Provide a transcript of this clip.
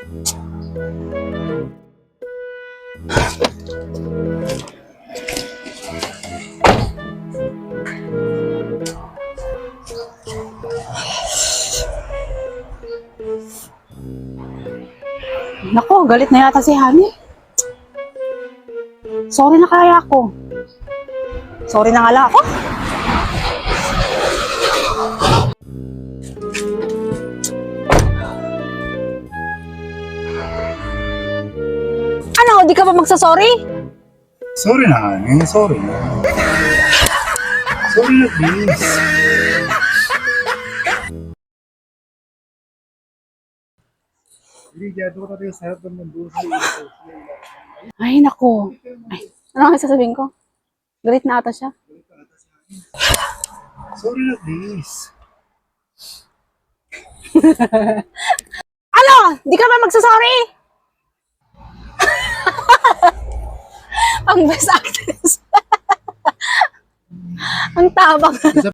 Nako, galit na yata si Honey. Sorry na kaya ako. Sorry na nga lang ako. Ano, di ka ba magsasorry? Sorry na, honey. Sorry na. Sorry na, please. Hindi, gado ko tayo sa harap ng mundo. Ay, nako. Ay, ano ang sasabihin ko? Galit na ata siya. Sorry na, please. Ano? Di ka ba magsasorry? Ang best actress. Ang tabang.